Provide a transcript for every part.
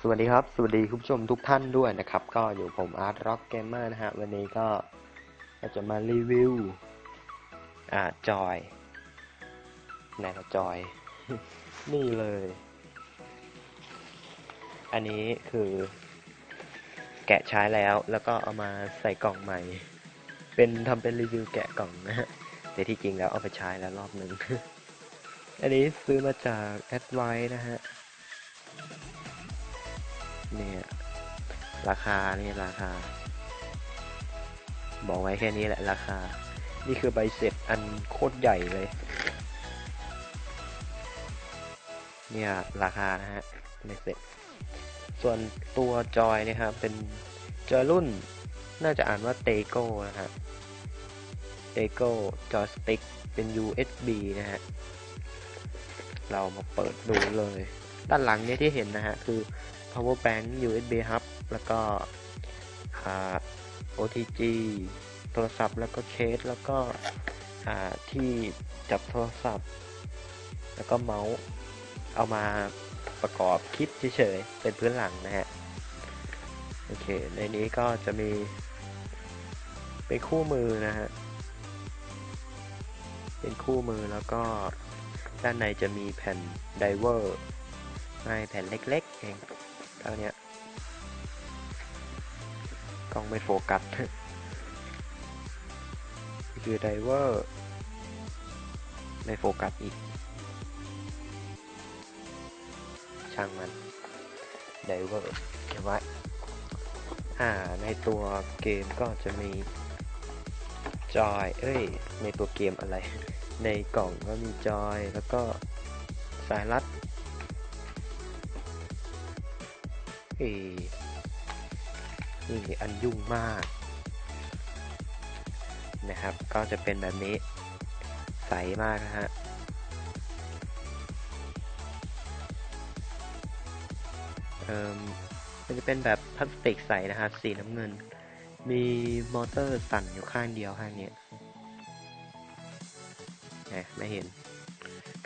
สวัสดีครับ สวัสดีคุณผู้ชมทุกท่านด้วยนะครับ ก็อยู่ผมอาร์ตร็อกเกมเมอร์นะฮะ วันนี้ก็จะมารีวิว อ่า จอยไหนละจอย นี่เลย อันนี้คือ แกะใช้แล้ว แล้วก็เอามาใส่กล่องใหม่ เป็นทำเป็นรีวิวแกะกล่องนะฮะ แต่ที่จริงแล้วเอาไปใช้แล้วรอบหนึ่งอันนี้ซื้อมาจากแอดไวนะฮะ เนี่ยราคานี่ราคา บอกไว้แค่นี้แหละราคา นี่คือใบเสร็จอันโคตรใหญ่เลย เนี่ยราคานะฮะใบเสร็จ ส่วนตัวจอยนี่ยครับเป็นจอยรุ่นน่าจะอ่านว่าเตโก้นะฮะเตโก้จอยสติ๊กเป็น USB นะฮะเรามาเปิดดูเลย ด้านหลังเนี่ยที่เห็นนะฮะ คือ power bank USB hub แล้วก็ OTG โทรศัพท์แล้วก็เคสแล้วก็ที่จับโทรศัพท์ แล้วก็เมาส์เอามาประกอบคิดเฉยๆเป็นพื้นหลังนะฮะโอเค ในนี้ก็จะมี เป็นคู่มือนะฮะ เป็นคู่มือแล้วก็ด้านในจะมีแผ่นไดเวอร์ให้แผ่นเล็กๆเอง เท่านี้กล้องไม่โฟกัสคือไดเวอร์ไม่โฟกัสอีก ช่างมันไดเวอร์เก็บไว้อ่าในตัวเกมก็จะมีจอย เอ้ย ในตัวเกมอะไร ในกล่องก็มีจอย แล้วก็สายรัด เอนี่อันยุ่งมาก นะครับ ก็จะเป็นแบบนี้ ใสมากนะฮะเอ่อมันจะเป็นแบบพลาสติกใสนะครับสีน้ำเงิน มีมอเตอร์สั่นอยู่ข้างเดียวข้างนี้ไม่เห็น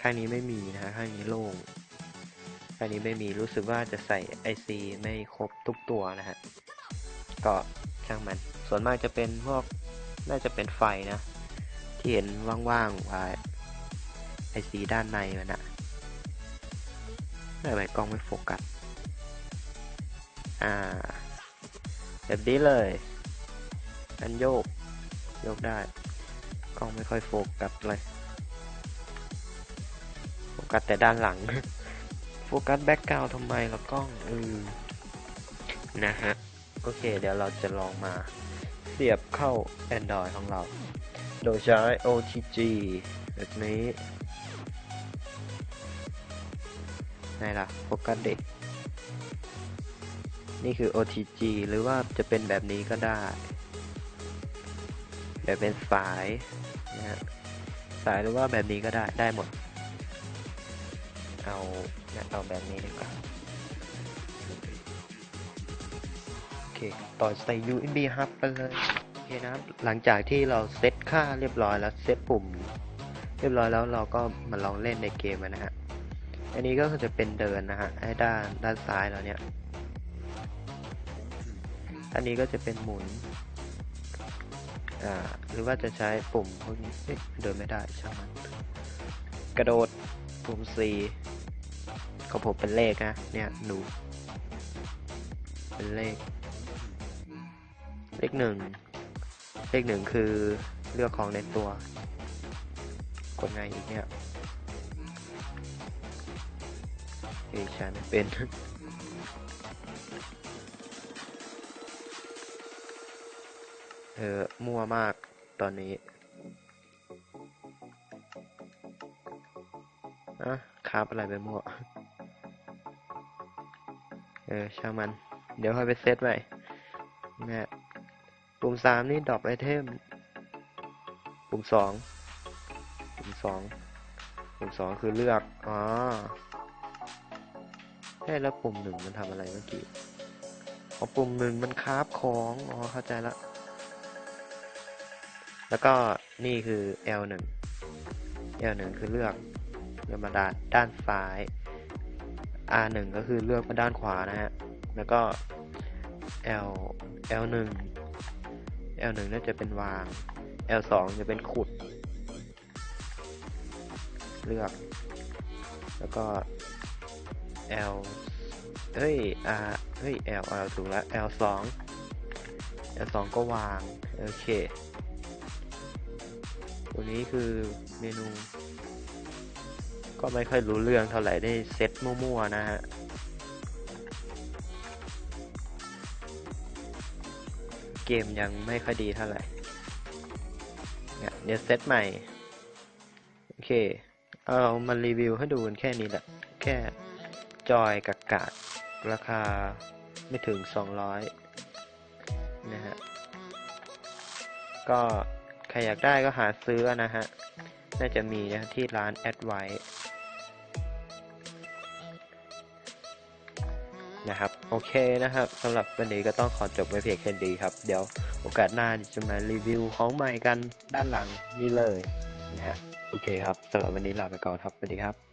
ข้างนี้ไม่มีนะฮะข้างนี้โล่งางนี้ไม่มีรู้สึกว่าจะใส่ IC ไม่ครบทุกตัวนะฮะ ก็ช่างมัน ส่วนมากจะเป็นพวกน่าจะเป็นไฟนะ ที่เห็นว่างๆว่าไอซีด้านในมันนะไม่ไหวกล้องไม่โฟกัส อ่า แบบนี้เลยอันโยก โยกได้ กล้องไม่ค่อยโฟกัสเลย โฟกัสแต่ด้านหลัง ฟกัสแบ็กกราวด์ทำไมล่ะกล้องเออนะฮะ โอเค เดี๋ยวเราจะลองมาเสียบเข้า Android ของเรา โดยใช้ OTG แบบนี้ไหนล่ะโฟกัสเด็ก นี่คือ OTG หรือว่าจะเป็นแบบนี้ก็ได้ แบบเป็นสายนะฮะสายหรือว่าแบบนี้ก็ได้ได้หมด เอาเอาแบบนี้ดีกว่าโอเคต่อใส่ USB hub ไปเลยโอเคนะครับหลังจากที่เราเซตค่าเรียบร้อยแล้วเซตปุ่ม เรียบร้อยแล้วเราก็มาลองเล่นในเกมนะฮะอันนี้ก็จะเป็นเดินนะฮะให้ด้านด้านซ้ายเราเนี่ย อันนี้ก็จะเป็นหมุน อ่า หรือว่าจะใช้ปุ่มพวกนี้เดินไม่ได้ใช่างมันกระโดดปุ่ม C ของผมเป็นเลขนะเนี่ยหนูเป็นเลข เลขหนึ่งเลขหนึ่งคือเลือกของในตัว กดไงอีกเนี่ยเอฉันเป็นเออมั่วมากตอนนี้อะคาบอะไรไปมั่ว ออช่างมัน เดี๋ยวค่อยไปเซตไว้เนี่ยปุ่มสามนี่ดรอปไอเทม ปุ่มสองปุ่มสองปุ่มสองคือเลือก อ๋อใช่แล้วปุ่มหนึ่งมันทำอะไรเมื่อกี้พอปุ่มหนึ่งมันคาบของ อ๋อ เข้าใจละ แล้วก็นี่คือ L 1 L 1 คือเลือกเลือกมาด้านด้านซ้าย R1 ก็คือเลือกมาด้านขวานะฮะ แล้วก็ L L1 L1 น่าจะเป็นวาง L2 จะเป็นขุด เลือก แล้วก็ L เฮ้ย R เฮ้ย L L ถูกแล้ว L2 L2 ก็วาง โอเค ตัวนี้คือเมนู ก็ไม่ค่อยรู้เรื่องเท่าไหร่ได้เซตมั่วๆนะฮะเกมยังไม่ค่อยดีเท่าไหร่เนี่ยเดี๋ยวเซตใหม่ โอเค เอามารีวิวให้ดูกันแค่นี้แหละ แค่จอยกากาดราคาไม่ถึง 200 นะฮะ ก็ใครอยากได้ก็หาซื้อนะฮะ น่าจะมีนะที่ร้านแอดไว นะครับ โอเคนะครับสำหรับวันนี้ก็ต้องขอจบไว้เพียงแค่นี้ครับ เดี๋ยวโอกาสหน้าจะมารีวิวของใหม่กันด้านหลังนี่เลยนะฮะโอเคครับสำหรับวันนี้ลาไปก่อนครับสวัสดีครับ